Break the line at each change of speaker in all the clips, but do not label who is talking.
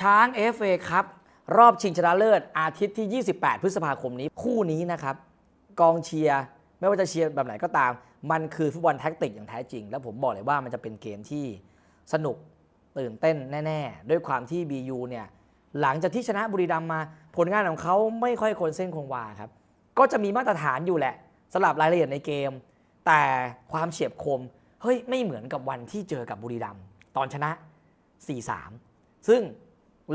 ช้าง FA ครับ รอบชิงชนะเลิศอาทิตย์ที่ 28 พฤษภาคมนี้ คู่นี้นะครับ กองเชียร์ ไม่ว่าจะเชียร์แบบไหนก็ตาม มันคือฟุตบอลแท็กติกอย่างแท้จริง แล้วผมบอกเลยว่ามันจะเป็นเกมที่สนุกตื่นเต้นแน่ ๆ ด้วยความที่ BU เนี่ย หลังจากที่ชนะบุรีรัมมา ผลงานของเขาไม่ค่อยคนเส้นคงวาครับ ก็จะมีมาตรฐานอยู่แหละสำหรับรายละเอียดในเกม แต่ความเฉียบคมเฮ้ยไม่เหมือนกับวันที่เจอกับบุรีรัมตอนชนะ 4-3 ซึ่ง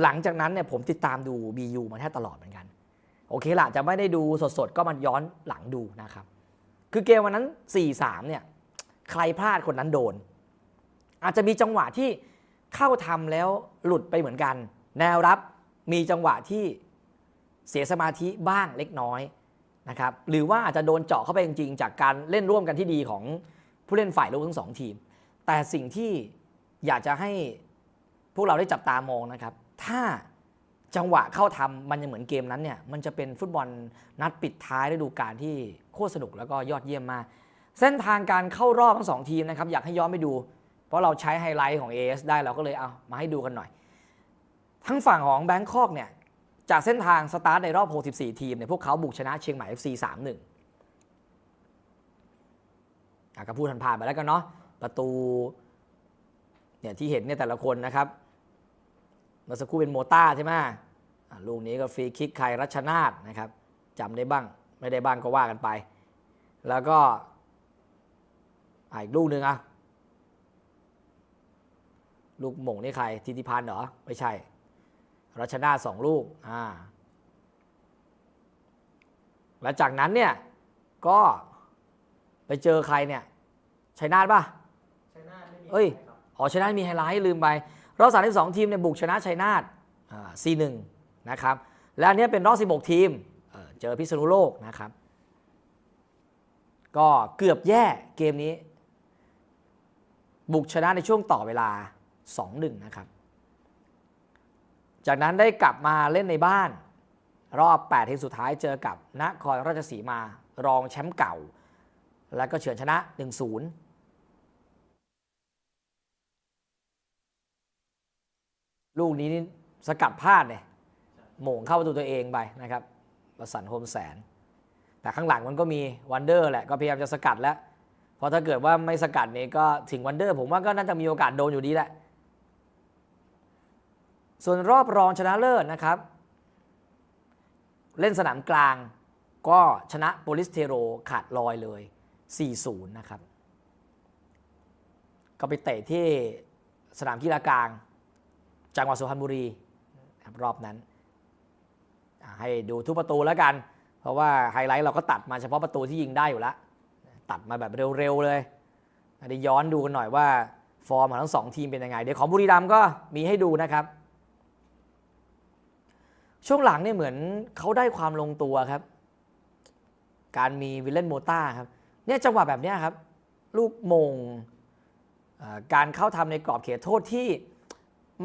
หลังจากนั้นเนี่ยผมติดตามดู BU มาแทบตลอดเหมือนกัน โอเคละจะไม่ได้ดูสดๆ ก็มันย้อนหลังดูนะครับ คือเกมวันนั้น 4-3 เนี่ย ใครพลาดคนนั้นโดน อาจจะมีจังหวะที่เข้าทำแล้วหลุดไปเหมือนกัน แนวรับมีจังหวะที่เสียสมาธิบ้างเล็กน้อยนะครับ หรือว่าอาจจะโดนเจาะเข้าไปจริงๆ จากการเล่นร่วมกันที่ดีของผู้เล่นฝ่ายลุกทั้งสองทีม แต่สิ่งที่อยากจะให้พวกเราได้จับตามองนะครับ ถ้าจังหวะเข้าทำมันยังเหมือนเกมนั้นเนี่ยมันจะเป็นฟุตบอลนัดปิดท้ายฤดูกาลที่โคตรสนุกแล้วก็ยอดเยี่ยมมาก เส้นทางการเข้ารอบทั้งสองทีมนะครับอยากให้ย้อนไปดู เพราะเราใช้ไฮไลท์ของ AS ได้เราก็เลยเอามาให้ดูกันหน่อย ทั้งฝั่งของแบงคอกเนี่ยจากเส้นทางสตาร์ทในรอบ 64 ทีมเนี่ยพวกเขาบุกชนะเชียงใหม่ FC 3-1อะก็พูดผ่านๆไปแล้วกันเนาะประตูเนี่ยที่เห็นเนี่ยแต่ละคนนะครับ เมื่อสักครู่เป็นโมต้าใช่ไหมอะลูกนี้ก็ฟรีคิกใครรัชนาทนะครับจำได้บ้างไม่ได้บ้างก็ว่ากันไป แล้วก็อะอีกลูกหนึ่งอะลูกหม่งนี่ใครทิติพันธ์เหรอ ไม่ใช่ รัชนาทสองลูกอ่าแล้วจากนั้นเนี่ยก็ไปเจอใครเนี่ยชัยนาทป่ะ
ชัยนาทไม่มี
เอ้ย
ใครครับ
อ๋อชัยนาทมีไฮไลท์ลืมไป รอบสามที่สองทีมเนี่ยบุกชนะชัยนาทอ่าซีหนึ่งนะครับ และอันเนี้ยเป็นรอบ 16 ทีมเอ่อเจอพิษณุโลกนะครับ ก็เกือบแย่เกมนี้ บุกชนะในช่วงต่อเวลา 2-1 นะครับ จากนั้นได้กลับมาเล่นในบ้าน รอบ 8 ทีมสุดท้ายเจอกับนครราชสีมารองแชมป์เก่า แล้วก็เฉือนชนะ 1-0 ลูกนี้นี่สกัดพลาดเนี่ยโหม่งเข้าประตูตัวเองไปนะครับประสันโฮมแสน แต่ข้างหลังมันก็มีวันเดอร์แหละก็พยายามจะสกัดแล้วเพราะถ้าเกิดว่าไม่สกัดเนี่ยก็ถึงวันเดอร์ ผมว่าก็น่าจะมีโอกาสโดนอยู่ดีแหละส่วนรอบรองชนะเลิศนะครับ เล่นสนามกลางก็ชนะโปลิสเทโรขาดลอยเลย 4-0 นะครับ ก็ไปเตะที่สนามกีฬากลาง จังหวัดสุพรรณบุรีครับรอบนั้น ให้ดูทุกประตูแล้วกัน เพราะว่าไฮไลท์เราก็ตัดมาเฉพาะประตูที่ยิงได้อยู่แล้ว ตัดมาแบบเร็วๆเลยอันนี้ย้อนดูกันหน่อยว่าฟอร์มของทั้งสองทีมเป็นยังไง เดี๋ยวของบุรีรัมย์ก็มีให้ดูนะครับ ช่วงหลังเนี่ยเหมือนเขาได้ความลงตัวครับ การมีวิลเลนโมต้าครับ เนี่ยจังหวะแบบนี้ครับ ลูกมงการเข้าทำในกรอบเขตโทษที่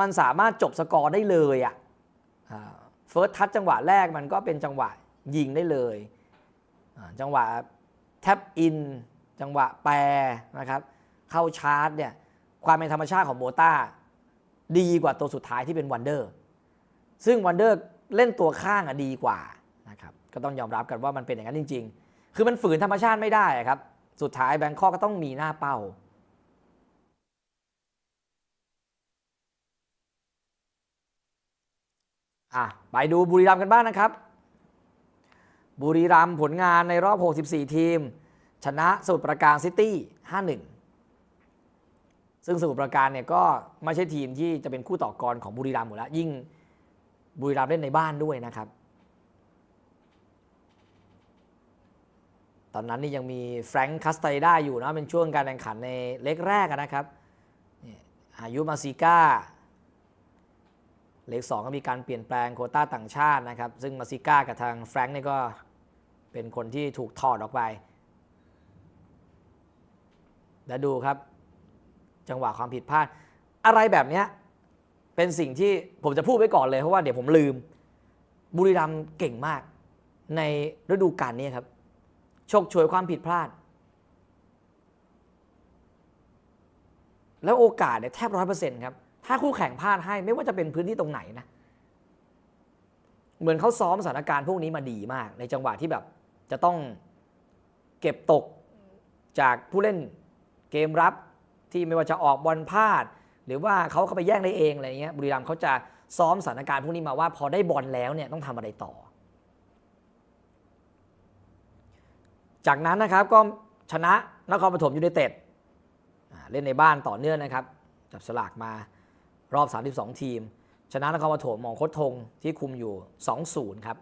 มันสามารถจบสกอร์ได้เลยอะเฟิร์สทัชจังหวะแรกมันก็เป็นจังหวะยิงได้เลย จังหวะแท็บอิน จังหวะแปรนะครับ เข้าชาร์จเนี่ยความเป็นธรรมชาติของโมต้าดีกว่าตัวสุดท้ายที่เป็นวันเดอร์ ซึ่งวันเดอร์เล่นตัวข้างอะดีกว่านะครับก็ต้องยอมรับกันว่ามันเป็นอย่างนั้นจริง ๆ คือมันฝืนธรรมชาติไม่ได้ครับ สุดท้ายแบงคอกก็ต้องมีหน้าเป้า อะไปดูบุรีรัมย์กันบ้างนะครับ บุรีรัมย์ผลงานในรอบ 64 ทีม ชนะสมุทรปราการซิตี้ 5-1 ซึ่งสมุทรปราการเนี่ยก็ไม่ใช่ทีมที่จะเป็นคู่ต่อกรของบุรีรัมย์หมดแล้ว ยิ่งบุรีรัมย์เล่นในบ้านด้วยนะครับ ตอนนั้นนี่ยังมีแฟรงค์คัสไตด้าอยู่นะเป็นช่วงการแข่งขันในเล็กแรกนะครับอายุมาซิก้า เลขสองก็มีการเปลี่ยนแปลงโคต้าต่างชาตินะครับ ซึ่งมาซิก้ากับทางแฟรงค์นี่ก็เป็นคนที่ถูกถอดออกไป แล้วดูครับ จังหวะความผิดพลาด อะไรแบบเนี้ยเป็นสิ่งที่ผมจะพูดไว้ก่อนเลยเพราะว่าเดี๋ยวผมลืม บุรีรัมย์เก่งมาก ในฤดูกาลนี้ครับฉกฉวยความผิดพลาด แล้วโอกาสเนี่ยแทบร้อยเปอร์เซ็นต์ครับ ถ้าคู่แข่งพลาดให้ไม่ว่าจะเป็นพื้นที่ตรงไหนนะ เหมือนเขาซ้อมสถานการณ์พวกนี้มาดีมาก ในจังหวะที่แบบจะต้องเก็บตกจากผู้เล่นเกมรับที่ไม่ว่าจะออกบอลพลาด หรือว่าเขาเข้าไปแย่งได้เองอะไรเงี้ยบุรีรัมย์เขาจะซ้อมสถานการณ์พวกนี้มาว่าพอได้บอลแล้วเนี่ยต้องทำอะไรต่อ จากนั้นนะครับก็ชนะนครปฐมยูไนเต็ดเล่นในบ้านต่อเนื่องนะครับ จับสลากมา รอบ 32 ทีม ชนะนครปฐมหมองโคตทงที่คุมอยู่ 2-0 ครับ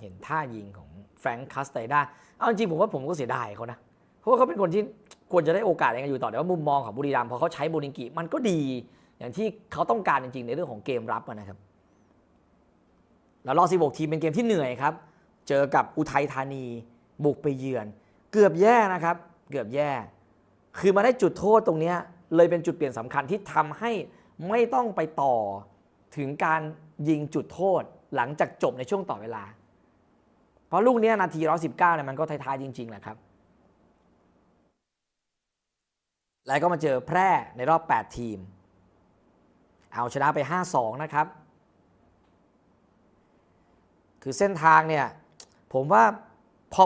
เห็นท่ายิงของแฟรงค์คาสเตด้าเอาจริงผมว่าผมก็เสียดายเขานะ เพราะว่าเขาเป็นคนที่ควรจะได้โอกาสในการอยู่ต่อแต่ว่ามุมมองของบุรีรัมย์พอเขาใช้โบลิงกิมันก็ดี อย่างที่เขาต้องการจริงๆ ในเรื่องของเกมรับนะครับ แล้วรอบ 16 ทีมเป็นเกมที่เหนื่อยครับ เจอกับอุทัยธานีบุกไปเยือน เกือบแย่นะครับ เกือบแย่ คือมาได้จุดโทษตรงนี้เลยเป็นจุดเปลี่ยนสำคัญที่ทำให้ไม่ต้องไปต่อถึงการยิงจุดโทษหลังจากจบในช่วงต่อเวลา เพราะลูกนี้นาที119เนี่ยมันก็ท้ายๆจริงๆแหละครับ แล้วก็มาเจอแพร่ในรอบ 8 ทีม เอาชนะไป 5-2 นะครับ คือเส้นทางเนี่ยผมว่า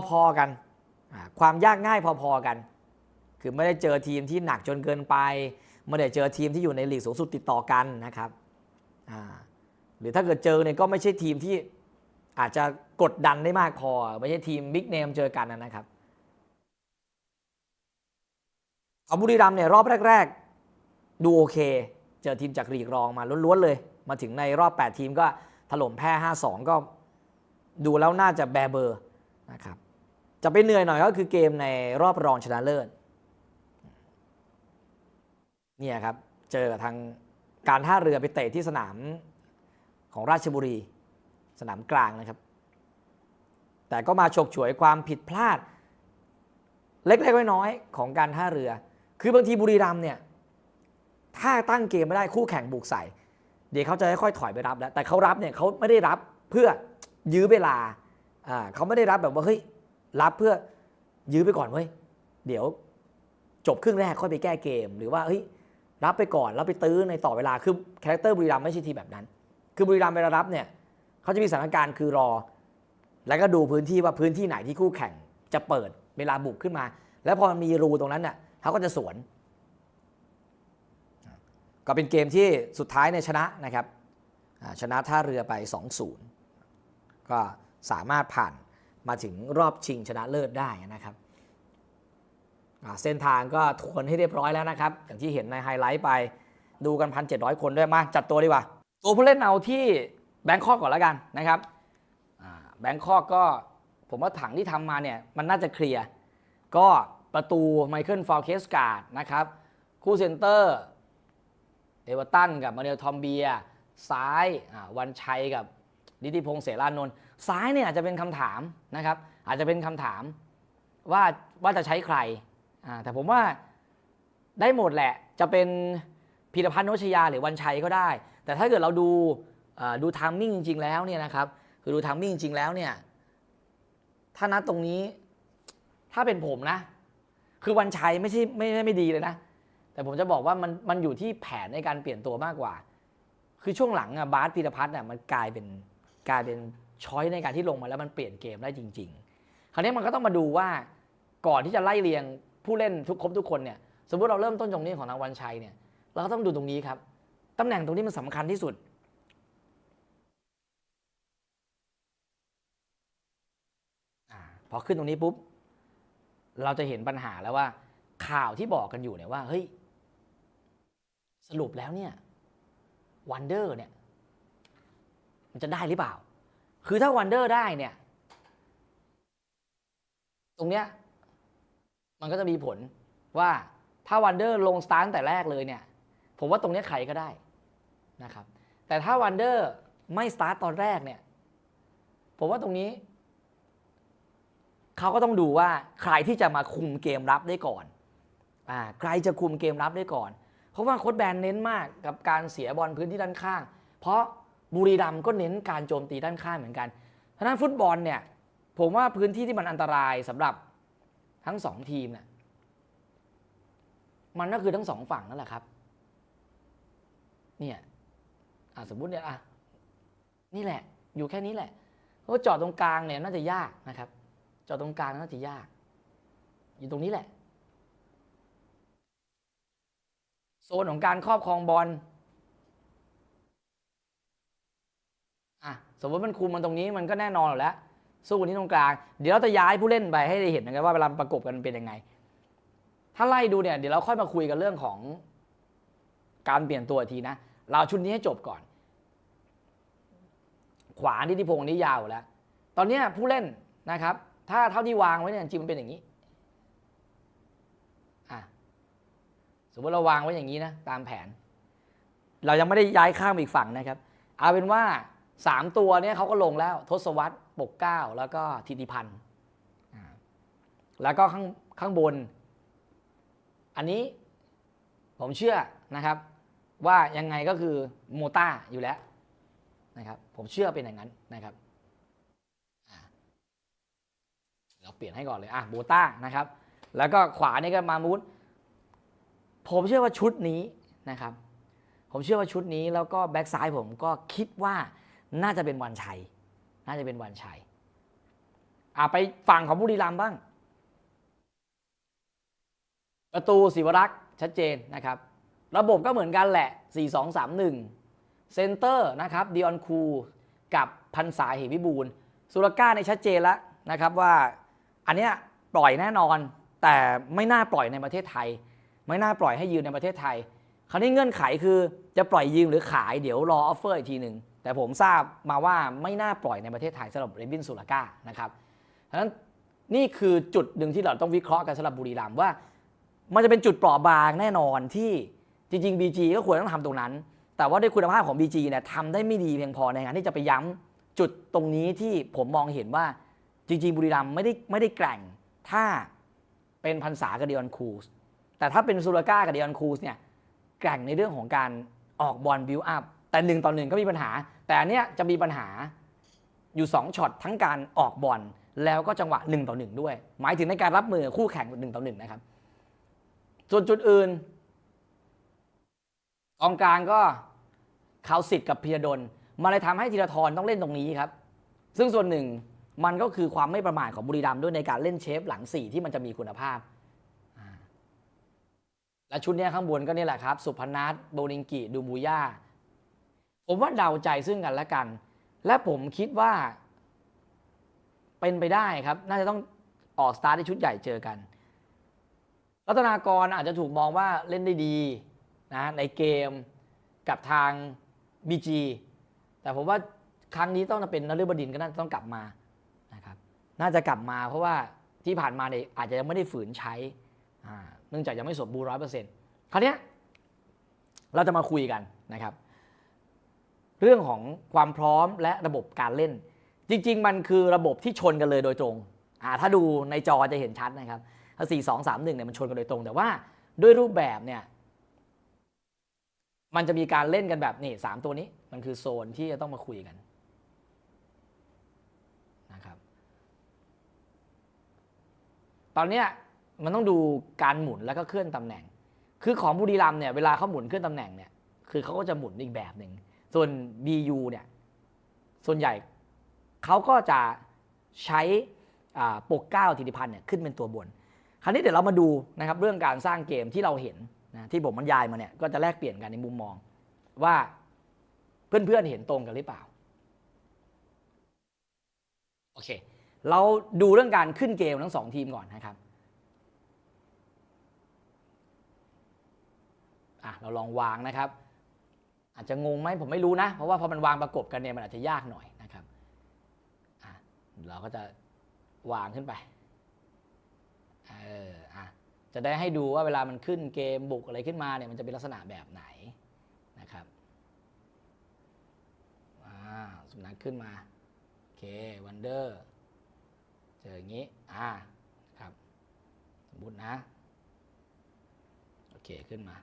พอๆกัน ความยากง่ายพอๆกัน คือไม่ได้เจอทีมที่หนักจนเกินไป ไม่ได้เจอทีมที่อยู่ในลีกสูงสุดติดต่อกันนะครับหรือถ้าเกิดเจอเนี่ยก็ไม่ใช่ทีมที่อาจจะกดดันได้มากพอ ไม่ใช่ทีมบิ๊กเนมเจอกันนะครับเอาบุรีรัมเนี่ยรอบแรก ๆ ดูโอเค เจอทีมจากลีกรองมาล้วนๆเลย มาถึงในรอบ 8 ทีมก็ถล่มแพ้ 5-2 ก็ดูแล้วน่าจะแบเบอร์นะครับจะไปเหนื่อยหน่อยก็คือเกมในรอบรองชนะเลิศ เนี่ยครับเจอกับทางการท่าเรือไปเตะที่สนามของราชบุรี สนามกลางนะครับ แต่ก็มาฉกฉวยความผิดพลาด เล็กๆน้อยๆของการท่าเรือ คือบางทีบุรีรัมเนี่ยถ้าตั้งเกมไม่ได้คู่แข่งบุกใส่ เดี๋ยวเขาจะค่อยๆถอยไปรับแล้ว แต่เขารับเนี่ยเขาไม่ได้รับเพื่อยื้อเวลาอ่าเขาไม่ได้รับแบบว่าเฮ้ยรับเพื่อยื้อไปก่อนเว้ยเดี๋ยวจบครึ่งแรกค่อยไปแก้เกม หรือว่าเฮ้ย รับไปก่อนแล้วไปตื้อในต่อเวลาคือคาแรคเตอร์บุรีรัมไม่ใช่ทีแบบนั้น คือบุรีรัมเวลารับเนี่ยเขาจะมีสถานการณ์คือรอ แล้วก็ดูพื้นที่ว่าพื้นที่ไหนที่คู่แข่งจะเปิดเวลาบุกขึ้นมา แล้วพอมันมีรูตรงนั้นเนี่ยเขาก็จะสวน ก็เป็นเกมที่สุดท้ายเนี่ยชนะนะครับชนะท่าเรือไป 2-0 ก็สามารถผ่านมาถึงรอบชิงชนะเลิศได้นะครับ เส้นทางก็ทวนให้เรียบร้อยแล้วนะครับ อย่างที่เห็นในไฮไลท์ไปดูกัน 1,700 คนด้วยมาจัดตัวดีกว่า ตัวผู้เล่นเอาที่แบงคอกก่อนแล้วกันนะครับแบงคอกก็ผมว่าถังที่ทำมาเนี่ยมันน่าจะเคลียร์ ก็ประตูไมเคิลฟอลเคสการ์ดนะครับ คู่เซนเตอร์เอเวอร์ตันกับมาเนลทอมเบีย ซ้ายวันชัยกับนิติพงษ์เสรานนท์ซ้ายเนี่ยอาจจะเป็นคำถามนะครับ อาจจะเป็นคำถามว่าว่าจะใช้ใคร แต่ผมว่าได้หมดแหละ จะเป็นพีรพันธ์โนชยาหรือวันชัยก็ได้ แต่ถ้าเกิดเราดูดูทามมิ่งจริง ๆ แล้วเนี่ยนะครับ คือดูทามมิ่งจริง ๆ แล้วเนี่ย ถ้านัดตรงนี้ ถ้าเป็นผมนะ คือวันชัยไม่ใช่ไม่ใช่ไม่ดีเลยนะ แต่ผมจะบอกว่ามันมันอยู่ที่แผนในการเปลี่ยนตัวมากกว่า คือช่วงหลังอะบาสพีรพัฒน์อะมันกลายเป็นกลายเป็นช้อยในการที่ลงมาแล้วมันเปลี่ยนเกมได้จริง ๆ คราวนี้มันก็ต้องมาดูว่าก่อนที่จะไล่เรียง ผู้เล่นทุกครบทุกคนเนี่ยสมมติเราเริ่มต้นตรงนี้ของทางวันชัยเนี่ย เราก็ต้องดูตรงนี้ครับตำแหน่งตรงนี้มันสำคัญที่สุดอพอขึ้นตรงนี้ปุ๊บ เราจะเห็นปัญหาแล้วว่า ข่าวที่บอกกันอยู่เนี่ยว่า เฮ้ย สรุปแล้วเนี่ยวันเดอร์เนี่ย มันจะได้หรือเปล่า คือถ้าวันเดอร์ได้เนี่ย ตรงเนี้ย มันก็จะมีผลว่าถ้าวันเดอร์ลงสตาร์ทตั้งแต่แรกเลยเนี่ย ผมว่าตรงนี้ใครก็ได้นะครับ แต่ถ้าวันเดอร์ไม่สตาร์ทตอนแรกเนี่ย ผมว่าตรงนี้ เขาก็ต้องดูว่าใครที่จะมาคุมเกมรับได้ก่อนอ่าใครจะคุมเกมรับได้ก่อน เพราะว่าโค้ชแบนเน้นมากกับการเสียบอลพื้นที่ด้านข้าง เพราะบุรีรัมก็เน้นการโจมตีด้านข้างเหมือนกันทางด้านฟุตบอลเนี่ย ผมว่าพื้นที่ที่มันอันตรายสำหรับ ทั้งสองทีมเนี่ยมันก็คือทั้งสองฝั่งนั่นแหละครับ เนี่ยอะสมมุติเนี่ยอะนี่แหละ อยู่แค่นี้แหละเพราะจอดตรงกลางเนี่ยน่าจะยากนะครับ จอดตรงกลางน่าจะยาก อยู่ตรงนี้แหละ โซนของการครอบครองบอลอะสมมติมันคุมมันตรงนี้มันก็แน่นอนอยู่แล้ว สู้กันที่ตรงกลาง เดี๋ยวเราจะย้ายผู้เล่นไปให้ได้เห็นนะครับว่าเวลาประกบกันเป็นยังไง ถ้าไล่ดูเนี่ยเดี๋ยวเราค่อยมาคุยกันเรื่องของการเปลี่ยนตัวทีนะ เราชุดนี้ให้จบก่อน ขวาที่ทิพงศ์นี่ยาวแล้ว ตอนนี้ผู้เล่นนะครับ ถ้าเท่าที่วางไว้เนี่ยจริงมันเป็นอย่างนี้อะสมมติเราวางไว้อย่างนี้นะตามแผน เรายังไม่ได้ย้ายข้ามอีกฝั่งนะครับ เอาเป็นว่าสามตัวเนี้ยเขาก็ลงแล้ว ทศวรรษ ปกเกล้าแล้วก็ธิติพันธ์อ่าแล้วก็ข้างข้างบน อันนี้ผมเชื่อนะครับ ว่ายังไงก็คือโมต้าอยู่แล้วนะครับ ผมเชื่อเป็นอย่างนั้นนะครับอ่าเราเปลี่ยนให้ก่อนเลยอะโบต้านะครับ แล้วก็ขวานี่ก็มามูดผมเชื่อว่าชุดนี้นะครับ ผมเชื่อว่าชุดนี้แล้วก็แบ็กซ้ายผมก็คิดว่าน่าจะเป็นวันชัย น่าจะเป็นวันชัยอ่าไปฝั่งของบุรีรัมย์บ้าง ประตูศิวรักษ์ชัดเจนนะครับ ระบบก็เหมือนกันแหละ 4-2-3-1 เซนเตอร์นะครับดิออนคูกับพันษาเหวิบูลสุรก้าในชัดเจนแล้วนะครับว่าอันเนี้ยปล่อยแน่นอน แต่ไม่น่าปล่อยในประเทศไทย ไม่น่าปล่อยให้ยืนในประเทศไทย คราวนี้เงื่อนไขคือจะปล่อยยืมหรือขายเดี๋ยวรอออฟเฟอร์อีกทีหนึ่ง แต่ผมทราบมาว่าไม่น่าปล่อยในประเทศไทยสำหรับเรบินสุรก้านะครับเพราะนั้นนี่คือจุดหนึ่งที่เราต้องวิเคราะห์กันสำหรับบุรีรัมย์ว่า มันจะเป็นจุดเปราะบางแน่นอนที่จริงๆ BG ก็ควรต้องทำตรงนั้น แต่ว่าด้วยคุณภาพของ BG เนี่ยทำได้ไม่ดีเพียงพอในการที่จะไปย้ำจุดตรงนี้ที่ผมมองเห็นว่าจริงๆ บุรีรัมย์ไม่ได้ไม่ได้แกร่งถ้าเป็นพันษากับเดียนคูสแต่ถ้าเป็นซูราก้ากับเดียนคูสเนี่ยแกร่งในเรื่องของการออกบอลบิวอัพ แต่หนึ่งต่อหนึ่งก็มีปัญหา แต่อันเนี้ยจะมีปัญหาอยู่สองช็อตทั้งการออกบอลแล้วก็จังหวะหนึ่งต่อหนึ่งด้วย หมายถึงในการรับมือคู่แข่งหนึ่งต่อหนึ่งนะครับส่วนจุดอื่นกองกลางก็เขาสิทธิ์กับพีรดลมาเลยทำให้ธีรทรต้องเล่นตรงนี้ครับ ซึ่งส่วนหนึ่งมันก็คือความไม่ประมาทของบุรีรัมย์ด้วยในการเล่นเชฟหลังสี่ที่มันจะมีคุณภาพ และชุดนี้ข้างบนก็นี่แหละครับ สุพนัทโบลิงกิ ดูบูย่า ผมว่าเดาใจซึ่งกันและกัน และผมคิดว่า เป็นไปได้ครับ น่าจะต้องออกสตาร์ทในชุดใหญ่เจอกัน รัตนากรอาจจะถูกมองว่าเล่นได้ดีนะในเกมกับทาง BG แต่ผมว่าครั้งนี้ต้องเป็นนฤบดินก็น่าจะต้องกลับมานะครับ น่าจะกลับมาเพราะว่าที่ผ่านมาเนี่ยอาจจะยังไม่ได้ฝืนใช้ เนื่องจากยังไม่สมบูรณ์ร้อยเปอร์เซ็นต์คราวนี้เราจะมาคุยกันนะครับ เรื่องของความพร้อมและระบบการเล่น จริง ๆ มันคือระบบที่ชนกันเลยโดยตรงอ่าถ้าดูในจอจะเห็นชัดนะครับถ้าสี่สองสามหนึ่งเนี่ยมันชนกันโดยตรง แต่ว่าด้วยรูปแบบเนี่ยมันจะมีการเล่นกันแบบนี่สามตัวนี้มันคือโซนที่จะต้องมาคุยกันนะครับ ตอนนี้มันต้องดูการหมุนแล้วก็เคลื่อนตำแหน่ง คือของบุรีรัมเนี่ยเวลาเขาหมุนเคลื่อนตำแหน่งเนี่ยคือเขาก็จะหมุนอีกแบบหนึ่ง ส่วน BU เนี่ยส่วนใหญ่เขาก็จะใช้ปกเก้าธิติพันธ์เนี่ยขึ้นเป็นตัวบน คราวนี้เดี๋ยวเรามาดูนะครับเรื่องการสร้างเกมที่เราเห็นนะที่ผมบรรยายมาเนี่ยก็จะแลกเปลี่ยนกันในมุมมองว่าเพื่อนๆเห็นตรงกันหรือเปล่าโอเคเราดูเรื่องการขึ้นเกมทั้งสองทีมก่อนนะครับอะเราลองวางนะครับ อาจจะงงไหมผมไม่รู้นะ เพราะว่าพอมันวางประกบกันเนี่ยมันอาจจะยากหน่อยนะครับเราก็จะวางขึ้นไปเอออะจะได้ให้ดูว่าเวลามันขึ้นเกมบุกอะไรขึ้นมาเนี่ยมันจะเป็นลักษณะแบบไหนนะครับอ่าสุนัขขึ้นมาโอเควันเดอร์เจออย่างนี้อ่าครับสมมตินะโอเคขึ้นมา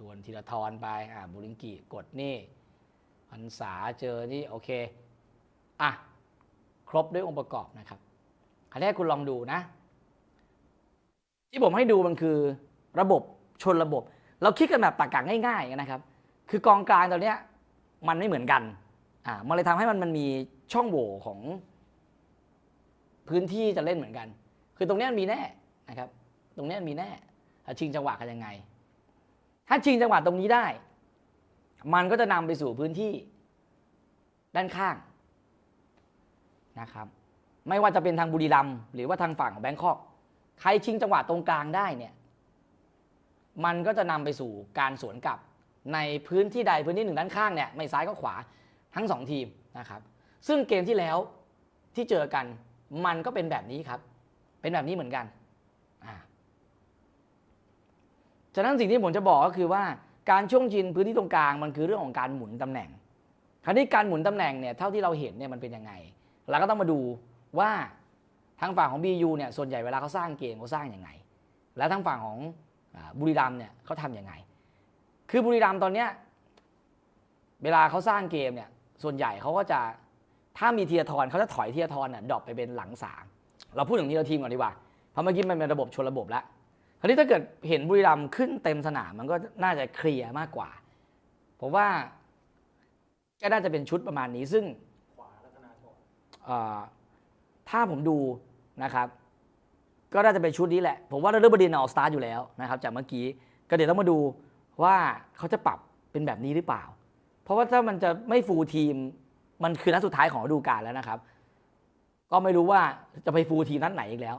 ดวลทีละทอนไปอ่าบุริงกิกดนี่พันษาเจอนี่โอเคอะครบด้วยองค์ประกอบนะครับอันนี้คุณลองดูนะ ที่ผมให้ดูมันคือระบบชนระบบ เราคิดกันแบบตรรกะง่ายๆนะครับ คือกองกลางตอนเนี้ยมันไม่เหมือนกันอ่ามันเลยทำให้มันมันมีช่องโหว่ของพื้นที่จะเล่นเหมือนกัน คือตรงเนี้ยมันมีแน่นะครับ ตรงเนี้ยมันมีแน่ถ้าชิงจังหวะกันยังไง ถ้าชิงจังหวะตรงนี้ได้ มันก็จะนำไปสู่พื้นที่ด้านข้างนะครับ ไม่ว่าจะเป็นทางบุรีรัมย์หรือว่าทางฝั่งของแบงคอก ใครชิงจังหวะตรงกลางได้เนี่ย มันก็จะนำไปสู่การสวนกลับ ในพื้นที่ใดพื้นที่หนึ่งด้านข้างเนี่ยไม่ซ้ายก็ขวาทั้งสองทีมนะครับ ซึ่งเกมที่แล้วที่เจอกันมันก็เป็นแบบนี้ครับ เป็นแบบนี้เหมือนกันอ่า ฉะนั้นสิ่งที่ผมจะบอกก็คือว่าการช่วงชินพื้นที่ตรงกลางมันคือเรื่องของการหมุนตำแหน่ง คราวนี้การหมุนตำแหน่งเนี่ยเท่าที่เราเห็นเนี่ยมันเป็นยังไง เราก็ต้องมาดูว่าทางฝั่งของ BU เนี่ยส่วนใหญ่เวลาเขาสร้างเกมเขาสร้างยังไง และทางฝั่งของบุรีรัมเนี่ยเขาทำยังไง คือบุรีรัมตอนเนี้ยเวลาเขาสร้างเกมเนี่ยส่วนใหญ่เขาก็จะถ้ามีเทียทรเขาจะถอยเทียทรเนี่ยดรอปไปเป็นหลังสามเราพูดถึงทีละทีมก่อนดีกว่าเพราะเมื่อกี้มันเป็นระบบชนระบบแล้ว คราวนี้ถ้าเกิดเห็นบุรีรัมย์ขึ้นเต็มสนามมันก็น่าจะเคลียร์มากกว่า ผมว่าก็น่าจะเป็นชุดประมาณนี้ซึ่งถ้าผมดูนะครับ ก็น่าจะเป็นชุดนี้แหละ ผมว่าเรื่องบดินเอาสตาร์ทอยู่แล้วนะครับ จากเมื่อกี้ก็เดี๋ยวต้องมาดูว่าเขาจะปรับเป็นแบบนี้หรือเปล่า เพราะว่าถ้ามันจะไม่ฟูลทีมมันคือนัดสุดท้ายของฤดูกาลแล้วนะครับ ก็ไม่รู้ว่าจะไปฟูลทีมนัดไหนอีกแล้ว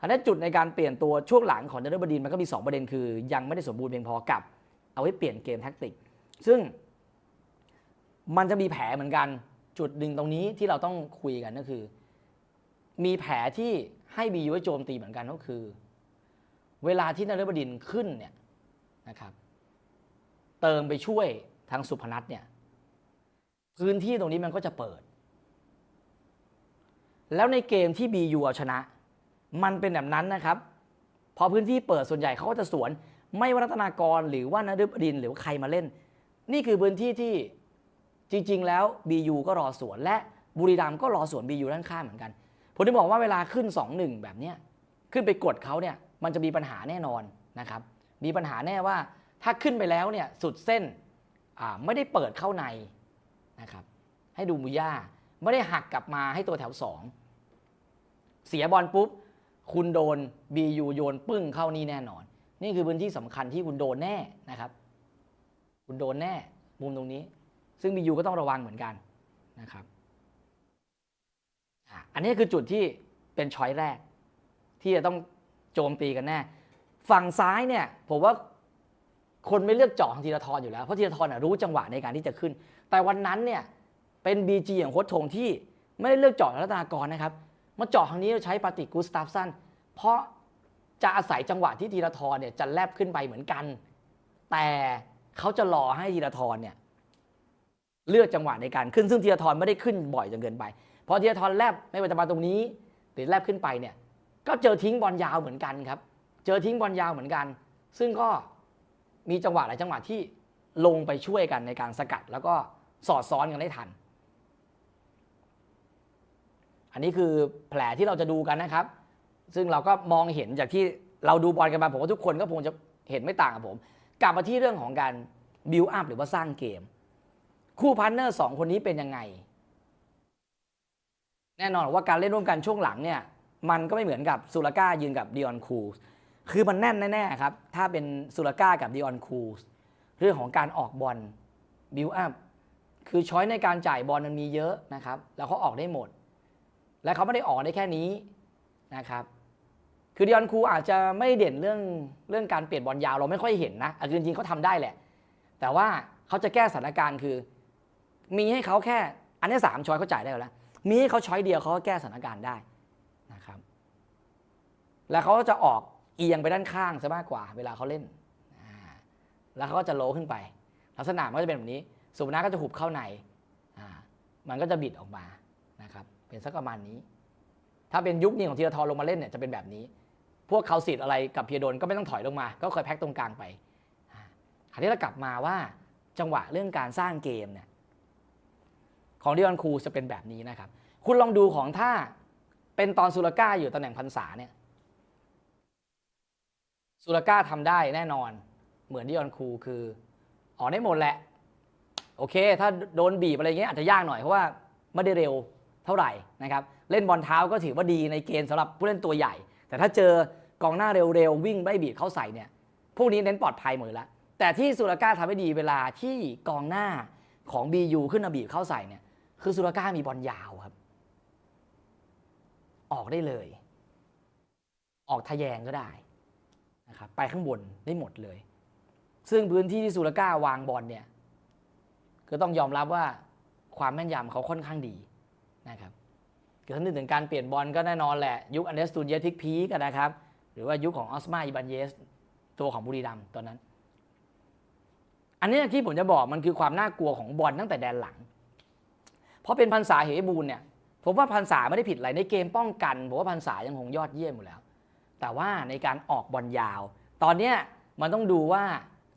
อันนี้จุดในการเปลี่ยนตัวช่วงหลังของเดนเนอร์บดินมันก็มี 2 ประเด็นคือ ยังไม่ได้สมบูรณ์เพียงพอกับ เอาไว้เปลี่ยนเกมแท็กติก ซึ่งมันจะมีแผลเหมือนกันจุดหนึ่งตรงนี้ที่เราต้องคุยกันก็คือ มีแผลที่ให้บียูไว้โจมตีเหมือนกันก็คือ เวลาที่นฤบดินขึ้นเนี่ยนะครับเติมไปช่วยทางสุพนัทเนี่ยพื้นที่ตรงนี้มันก็จะเปิด แล้วในเกมที่บียูเอาชนะ มันเป็นแบบนั้นนะครับ พอพื้นที่เปิดส่วนใหญ่เขาก็จะสวน ไม่ว่ารัตนากรหรือว่านฤบดินหรือว่าใครมาเล่น นี่คือพื้นที่ที่จริง ๆ แล้ว BU ก็รอสวน และบุรีรัมย์ก็รอสวน BU ด้านข้างเหมือนกันผมถึงบอกว่าเวลาขึ้น 2-1 แบบเนี้ยขึ้นไปกดเขาเนี่ยมันจะมีปัญหาแน่นอนนะครับมีปัญหาแน่ว่าถ้าขึ้นไปแล้วเนี่ยสุดเส้นไม่ได้เปิดเข้าในนะครับให้ดูมุย่าไม่ได้หักกลับมาให้ตัวแถว 2 เสียบอลปุ๊บ คุณโดน BU โยนปึ้งเข้านี่แน่นอน นี่คือพื้นที่สำคัญที่คุณโดนแน่นะครับ คุณโดนแน่มุมตรงนี้ ซึ่ง BU ก็ต้องระวังเหมือนกันนะครับอันนี้คือจุดที่เป็นช้อยแรก ที่จะต้องโจมตีกันแน่ ฝั่งซ้ายเนี่ย ผมว่าคนไม่เลือกเจาะทางธีรทรอยู่แล้ว เพราะธีรทรรู้จังหวะในการที่จะขึ้น แต่วันนั้นเนี่ยเป็น BG อย่างโค้ชทงที่ไม่ได้เลือกเจาะรัตนากรนะครับ มาเจาะทางนี้เราใช้ปาติกุสตาฟสันเพราะจะอาศัยจังหวะที่ธีรทรเนี่ยจะแลบขึ้นไปเหมือนกัน แต่เขาจะรอให้ธีรทรเนี่ยเลือกจังหวะในการขึ้นซึ่งธีรทรไม่ได้ขึ้นบ่อยจนเกินไปพอธีรทรแลบไม่ว่าจะมาตรงนี้ หรือแลบขึ้นไปเนี่ยก็เจอทิ้งบอลยาวเหมือนกันครับ เจอทิ้งบอลยาวเหมือนกัน ซึ่งก็มีจังหวะหลายจังหวะที่ลงไปช่วยกันในการสกัด แล้วก็สอดซ้อนกันได้ทัน อันนี้คือแผลที่เราจะดูกันนะครับ ซึ่งเราก็มองเห็นจากที่เราดูบอลกันมาผมว่าทุกคนก็คงจะเห็นไม่ต่างกับผม กลับมาที่เรื่องของการบิวอัพหรือว่าสร้างเกม คู่พาร์ทเนอร์สองคนนี้เป็นยังไง แน่นอนว่าการเล่นร่วมกันช่วงหลังเนี่ย มันก็ไม่เหมือนกับซูราก้ายืนกับดิออนคูสคือมันแน่นแน่ๆครับ ถ้าเป็นซูราก้ากับดิออนคูสเรื่องของการออกบอลบิวอัพคือช้อยในการจ่ายบอลมันมีเยอะนะครับ แล้วเขาออกได้หมด และเขาไม่ได้ออกได้แค่นี้นะครับ คือดิออนคูอาจจะไม่เด่นเรื่องเรื่องการเปลี่ยนบอลยาวเราไม่ค่อยเห็นนะอะคือจริงๆเขาทำได้แหละ แต่ว่าเขาจะแก้สถานการณ์คือ มีให้เขาแค่อันนี้สามช้อยเขาจ่ายได้แล้ว มีให้เขาช้อยเดียวเขาก็แก้สถานการณ์ได้นะครับ แล้วเขาก็จะออกเอียงไปด้านข้างซะมากกว่า เวลาเขาเล่น แล้วเขาก็จะโลขึ้นไป ลักษณะมันก็จะเป็นแบบนี้ สุพนัทก็จะหุบเข้าใน มันก็จะบิดออกมา เป็นสักประมาณนี้ ถ้าเป็นยุคนี้ของธีรทรลงมาเล่นเนี่ยจะเป็นแบบนี้ พวกเขาสิทธิ์อะไรกับเพียโดนก็ไม่ต้องถอยลงมา ก็คอยแพ็กตรงกลางไปคราวนี้เรากลับมาว่าจังหวะเรื่องการสร้างเกมเนี่ยของดิออนคูจะเป็นแบบนี้นะครับ คุณลองดูของถ้าเป็นตอนซูราก้าอยู่ตำแหน่งพันษาเนี่ยซูราก้าทำได้แน่นอน เหมือนดิออนคูคือออกได้หมดแหละ โอเค ถ้าโดนบีบอะไรเงี้ยอาจจะยากหน่อยเพราะว่าไม่ได้เร็ว ท่าไหร่นะครับเล่นบอลเท้าก็ถือว่าดีในเกณฑ์สำหรับผู้เล่นตัวใหญ่ แต่ถ้าเจอกองหน้าเร็วๆวิ่งไม่บีบเข้าใส่เนี่ยพวกนี้เน้นปลอดภัยหมดแล้วแต่ที่สุราก้าทำให้ดีเวลาที่กองหน้าของ BU ขึ้นมาบีบเข้าใส่เนี่ยคือสุราก้ามีบอลยาวครับ ออกได้เลย ออกทะแยงก็ได้นะครับไปข้างบนได้หมดเลย ซึ่งพื้นที่ที่สุราก้าวางบอลเนี่ยก็ต้องยอมรับว่าความแม่นยำเขาค่อนข้างดี นะครับคือถ้านึกถึงการเปลี่ยนบอลก็แน่นอนแหละ ยุคอันเดสตูนเยทิกพีกันนะครับ หรือว่ายุคของออสมาอิบันเยส ตัวของบุรีรัมตอนนั้น อันนี้ที่ผมจะบอกมันคือความน่ากลัวของบอลตั้งแต่แดนหลัง เพราะเป็นพันษาเหบูลเนี่ยผมว่าพันษาไม่ได้ผิดอะไรในเกมป้องกันผมว่าพันษายังคงยอดเยี่ยมอยู่แล้ว แต่ว่าในการออกบอลยาว ตอนเนี้ยมันต้องดูว่า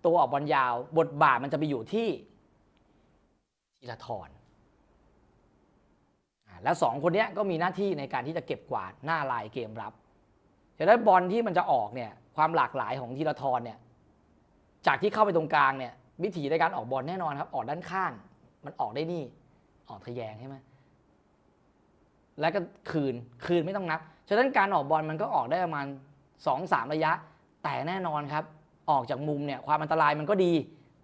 ตัวออกบอลยาว บทบาทมันจะไปอยู่ที่ธีรทร แล้วสองคนนี้ก็มีหน้าที่ในการที่จะเก็บกวาดหน้าลายเกมรับแต่ถ้าบอลที่มันจะออกเนี่ยความหลากหลายของธีรทรเนี่ยจากที่เข้าไปตรงกลางเนี่ยวิธีในการออกบอลแน่นอนครับ ออกด้านข้าง มันออกได้นี่ออกทะแยงใช่ไหมแล้วก็คืนคืนไม่ต้องนับฉะนั้นการออกบอลมันก็ออกได้ประมาณสองสามระยะ แต่แน่นอนครับ ออกจากมุมเนี่ยความอันตรายมันก็ดี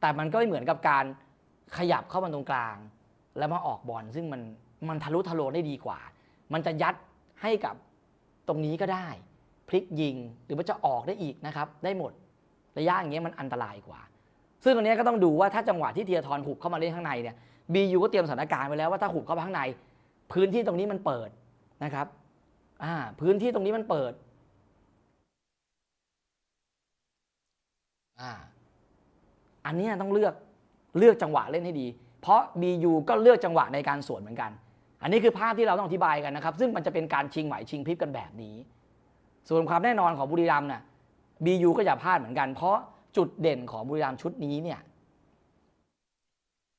แต่มันก็ไม่เหมือนกับการขยับเข้ามาตรงกลาง แล้วมาออกบอลซึ่งมัน มันทะลุทะลวงได้ดีกว่า มันจะยัดให้กับตรงนี้ก็ได้ พลิกยิงหรือว่าจะออกได้อีกนะครับ ได้หมดระยะอย่างเงี้ยมันอันตรายกว่า ซึ่งตรงนี้ก็ต้องดูว่าถ้าจังหวะที่เทียทรหุบเข้ามาเล่นข้างในเนี่ยบียูก็เตรียมสถานการณ์ไว้แล้วว่าถ้าหุบเข้าไปข้างใน พื้นที่ตรงนี้มันเปิดนะครับอ่าพื้นที่ตรงนี้มันเปิดอ่าอันนี้ต้องเลือกเลือกจังหวะเล่นให้ดี เพราะ BU ก็เลือกจังหวะในการสวนเหมือนกัน อันนี้คือภาพที่เราต้องอธิบายกันนะครับ ซึ่งมันจะเป็นการชิงไหวชิงพริบกันแบบนี้ ส่วนความแน่นอนของบุรีรัมย์น่ะ BU ก็อย่าพลาดเหมือนกัน เพราะจุดเด่นของบุรีรัมย์ชุดนี้เนี่ย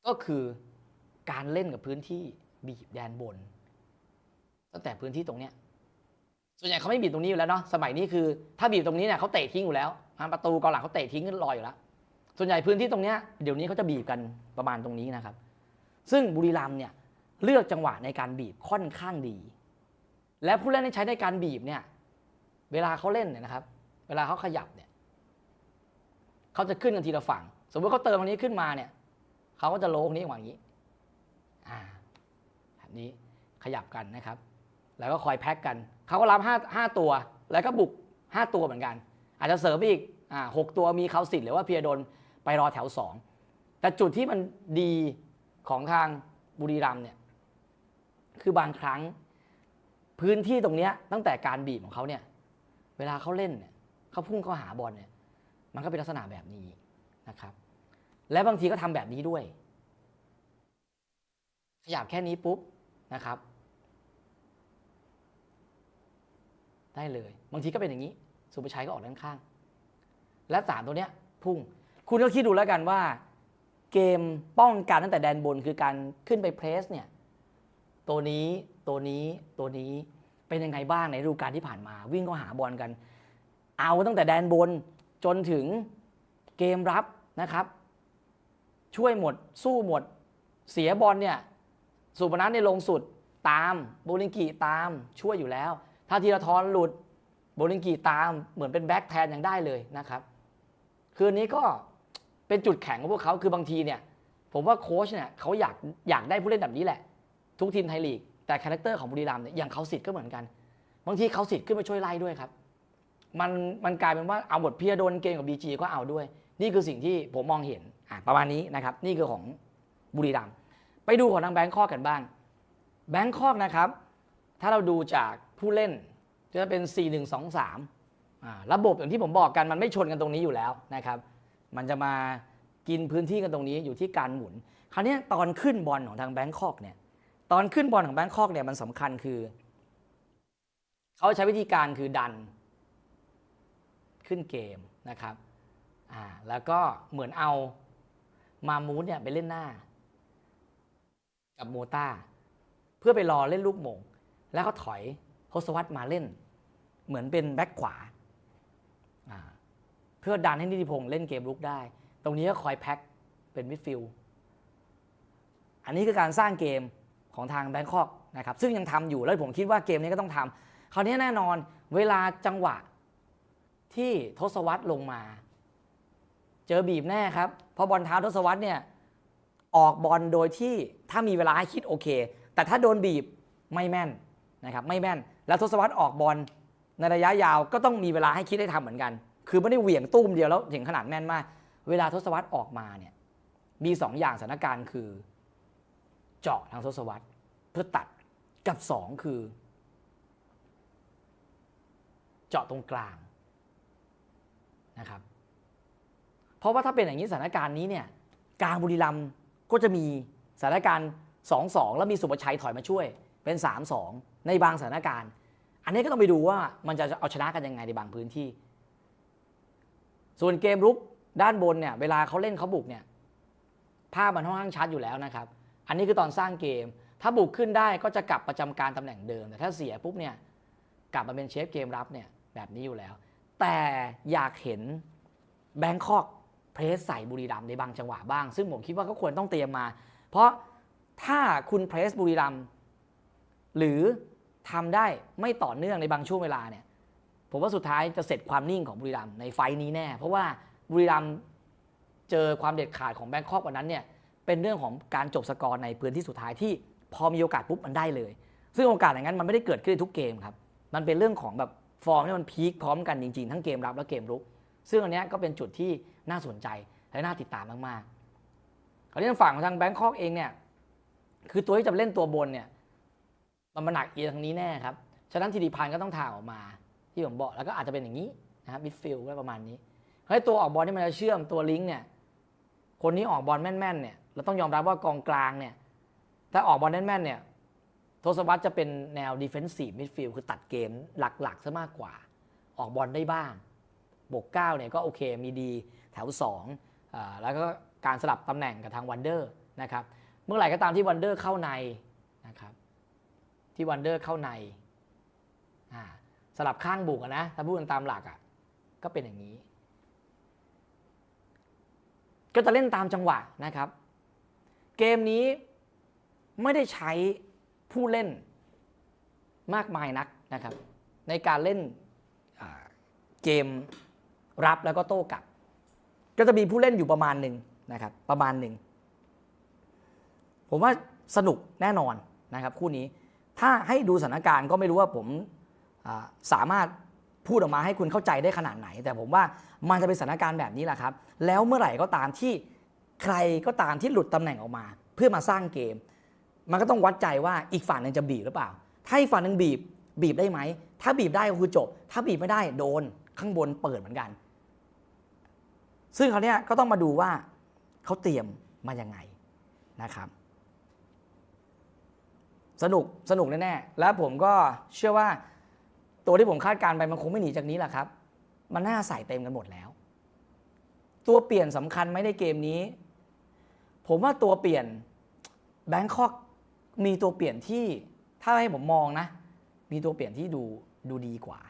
ก็คือการเล่นกับพื้นที่บีบแดนบน ตั้งแต่พื้นที่ตรงเนี้ยส่วนใหญ่เขาไม่บีบตรงนี้อยู่แล้วเนาะสมัยนี้คือ ถ้าบีบตรงนี้เนี่ยเขาเตะทิ้งอยู่แล้วอ่าประตูกองหลังเขาเตะทิ้งขึ้นลอยอยู่แล้วส่วนใหญ่พื้นที่ตรงเนี้ยเดี๋ยวนี้เขาจะบีบกันประมาณตรงนี้นะครับ ซึ่งบุรีรัมย์เนี่ย เลือกจังหวะในการบีบค่อนข้างดี และผู้เล่นที่ใช้ในการบีบเนี่ย เวลาเขาเล่นเนี่ยนะครับ เวลาเขาขยับเนี่ยเขาจะขึ้นกันทีละฝั่ง สมมติเขาเติมตรงนี้ขึ้นมาเนี่ยเขาก็จะโลงนี้อย่างนี้อ่าแบบนี้ขยับกันนะครับ แล้วก็คอยแพ็กกันเขาก็รับห้าห้าตัว แล้วก็บุกห้าตัวเหมือนกัน อาจจะเสริมอีกอ่าหกตัวมีเขาสิทธิ์หรือว่าเพียโดนไปรอแถวสองแต่จุดที่มันดีของทางบุรีรัมย์เนี่ย คือบางครั้ง พื้นที่ตรงเนี้ยตั้งแต่การบีบของเขาเนี่ย เวลาเขาเล่นเนี่ยเขาพุ่งเข้าหาบอลเนี่ย มันก็เป็นลักษณะแบบนี้นะครับ และบางทีก็ทำแบบนี้ด้วย ขยับแค่นี้ปุ๊บนะครับ ได้เลย บางทีก็เป็นอย่างนี้สุภชัยก็ออกด้านข้าง และสามตัวเนี้ยพุ่ง คุณก็คิดดูแล้วกันว่า เกมป้องกันตั้งแต่แดนบนคือการขึ้นไปเพรสเนี่ย ตัวนี้ตัวนี้ตัวนี้เป็นยังไงบ้างในฤดูกาลที่ผ่านมา วิ่งเข้าหาบอลกัน เอาตั้งแต่แดนบนจนถึงเกมรับนะครับ ช่วยหมด สู้หมด เสียบอลเนี่ยสุพนัทในยลงสุดตามโบลิงกีตามช่วยอยู่แล้ว ถ้าธีรทรหลุดโบลิงกีตามเหมือนเป็นแบ็คแทนยังได้เลยนะครับ คืนนี้ก็เป็นจุดแข็งของพวกเขาคือบางทีเนี่ย ผมว่าโค้ชเนี่ยเขาอยากอยากได้ผู้เล่นแบบนี้แหละ ทุกทีมไทยลีก แต่คาแรคเตอร์ของบุรีรัมย์เนี่ยอย่างเขาสิทธิ์ก็เหมือนกัน บางทีเขาสิทธิ์ขึ้นมาช่วยไล่ด้วยครับมันมันกลายเป็นว่าเอาบทเพียโดนเกมกับบีจีก็เอาด้วย นี่คือสิ่งที่ผมมองเห็นอะประมาณนี้นะครับ นี่คือของบุรีรัมย์ไปดูของทางแบงคอกกันบ้างแบงคอกนะครับ ถ้าเราดูจากผู้เล่นจะเป็น 4 1 2 3อ่าระบบอย่างที่ผมบอกกันมันไม่ชนกันตรงนี้อยู่แล้วนะครับ มันจะมากินพื้นที่กันตรงนี้อยู่ที่การหมุน คราวนี้ตอนขึ้นบอลของทางแบงคอกเนี่ย ตอนขึ้นบอลของแบงคอกเนี่ยมันสำคัญคือ เขาใช้วิธีการคือดัน ขึ้นเกมนะครับอ่าแล้วก็เหมือนเอามามูดเนี่ยไปเล่นหน้า กับโมต้า เพื่อไปรอเล่นลูกมง แล้วก็ถอยทศวรรษมาเล่น เหมือนเป็นแบ็คขวาเพื่อดันให้นิติพงษ์เล่นเกมรุกได้ ตรงนี้ก็คอยแพ็คเป็นมิดฟิลด์อันนี้คือการสร้างเกม ของทางแบงคอกนะครับซึ่งยังทำอยู่แล้วผมคิดว่าเกมนี้ก็ต้องทำคราวนี้แน่นอนเวลาจังหวะที่ทศวรรษลงมา เจอบีบแน่ครับ เพราะบอลเท้าทศวรรษเนี่ยออกบอลโดยที่ถ้ามีเวลาให้คิดโอเค แต่ถ้าโดนบีบไม่แม่นนะครับไม่แม่น แล้วทศวรรษออกบอลในระยะยาวก็ต้องมีเวลาให้คิดได้ทำเหมือนกัน คือไม่ได้เหวี่ยงตุ้มเดียวแล้วถึงขนาดแม่นมาก เวลาทศวรรษออกมาเนี่ยมีสองอย่างสถานการณ์คือ เจาะทางทศวรรษเพื่อตัดกับสองคือ เจาะตรงกลางนะครับ เพราะว่าถ้าเป็นอย่างนี้สถานการณ์นี้เนี่ยกลางบุรีรัมย์ก็จะมีสถานการณ์2-2แล้วมีสุภชัยถอยมาช่วย เป็น3-2ในบางสถานการณ์ อันนี้ก็ต้องไปดูว่ามันจะเอาชนะกันยังไงในบางพื้นที่ ส่วนเกมรุกด้านบนเนี่ยเวลาเขาเล่นเขาบุกเนี่ยภาพมันค่อนข้างชัดอยู่แล้วนะครับ อันนี้คือตอนสร้างเกม ถ้าบุกขึ้นได้ก็จะกลับประจำการตำแหน่งเดิม แต่ถ้าเสียปุ๊บเนี่ยกลับมาเป็นเชฟเกมรับเนี่ยแบบนี้อยู่แล้ว แต่อยากเห็นแบงคอกเพรสใส่บุรีรัมในบางจังหวะบ้าง ซึ่งผมคิดว่าก็ควรต้องเตรียมมา เพราะถ้าคุณเพรสบุรีรัมหรือทำได้ไม่ต่อเนื่องในบางช่วงเวลาเนี่ยผมว่าสุดท้ายจะเสร็จความนิ่งของบุรีรัมในไฟล์นี้แน่ เพราะว่าบุรีรัมเจอความเด็ดขาดของแบงคอกวันนั้นเนี่ย เป็นเรื่องของการจบสกอร์ในพื้นที่สุดท้ายที่พอมีโอกาสปุ๊บมันได้เลย ซึ่งโอกาสอย่างนั้นมันไม่ได้เกิดขึ้นในทุกเกมครับ มันเป็นเรื่องของแบบฟอร์มที่มันพีคพร้อมกันจริงๆ ทั้งเกมรับและเกมรุก ซึ่งอันนี้ก็เป็นจุดที่น่าสนใจและน่าติดตามมากๆคราวนี้ทางฝั่งของทางแบงคอกเองเนี่ย คือตัวที่จะเล่นตัวบนเนี่ย มันมาหนักอีทางนี้แน่ครับ ฉะนั้นธีรพันธ์ก็ต้องถ่างออกมาที่ผมบอกแล้วก็อาจจะเป็นอย่างนี้นะครับมิดฟิลด์ก็ประมาณนี้เฮ้ยตัวออกบอลที่มันจะเชื่อมตัวลิงก์เนี่ย คนนี้ออกบอลแม่นๆเนี่ย เราต้องยอมรับว่ากองกลางเนี่ย ถ้าออกบอลแม่นๆเนี่ยโทศวรรษจะเป็นแนว defensive midfield คือตัดเกมหลักๆซะมากกว่า ออกบอลได้บ้าง บกเก้าเนี่ยก็โอเคมีดีแถวสองอ่าแล้วก็การสลับตำแหน่งกับทางวันเดอร์นะครับ เมื่อไหร่ก็ตามที่วันเดอร์เข้าในนะครับ ที่วันเดอร์เข้าในอ่าสลับข้างบุกนะ ถ้าพูดกันตามหลักอะ่ะก็เป็นอย่างนี้ ก็จะเล่นตามจังหวะนะครับ เกมนี้ไม่ได้ใช้ผู้เล่นมากมายนักนะครับ ในการเล่นเกมรับแล้วก็โต้กลับ ก็จะมีผู้เล่นอยู่ประมาณหนึ่งนะครับประมาณหนึ่งผมว่าสนุกแน่นอนนะครับคู่นี้ถ้าให้ดูสถานการณ์ก็ไม่รู้ว่าผมสามารถพูดออกมาให้คุณเข้าใจได้ขนาดไหน แต่ผมว่ามันจะเป็นสถานการณ์แบบนี้แหละครับ แล้วเมื่อไหร่ก็ตามที่ ใครก็ตามที่หลุดตำแหน่งออกมา เพื่อมาสร้างเกม มันก็ต้องวัดใจว่าอีกฝั่งหนึ่งจะบีบหรือเปล่า ถ้าอีกฝั่งหนึ่งบีบบีบได้ไหม ถ้าบีบได้ก็คือจบ ถ้าบีบไม่ได้โดนข้างบนเปิดเหมือนกัน ซึ่งเขาเนี้ยก็ต้องมาดูว่าเขาเตรียมมายังไงนะครับ สนุกสนุกแน่ๆแล้วผมก็เชื่อว่าตัวที่ผมคาดการณ์ไปมันคงไม่หนีจากนี้แหละครับ มันน่าใส่เต็มกันหมดแล้ว ตัวเปลี่ยนสำคัญไหมในเกมนี้ ผมว่าตัวเปลี่ยนแบงคอกมีตัวเปลี่ยนที่ถ้าให้ผมมองนะ มีตัวเปลี่ยนที่ดูดูดีกว่า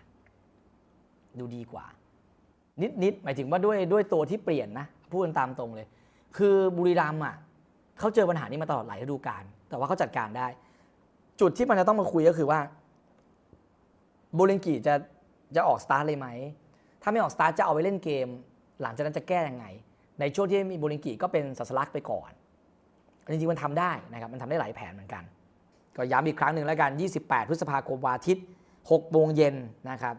ดูดีกว่า นิดนิดหมายถึงว่าด้วยด้วยตัวที่เปลี่ยนนะพูดกันตามตรงเลย คือบุรีรัมย์อะเขาเจอปัญหานี้มาตลอดหลายฤดูกาลแต่ว่าเขาจัดการได้ จุดที่มันจะต้องมาคุยก็คือว่าบูเรนกิจะจะออกสตาร์ทเลยไหม ถ้าไม่ออกสตาร์ทจะเอาไปเล่นเกม หลังจากนั้นจะแก้ยังไง ในช่วงที่มีโบลิงกิก็เป็นสัสลักไปก่อนจริงๆมันทำได้นะครับมันทำได้หลายแผนเหมือนกัน ก็ย้ำอีกครั้งหนึ่งแล้วกัน 28 พฤษภาคมวันอาทิตย์6โมงเย็นนะครับ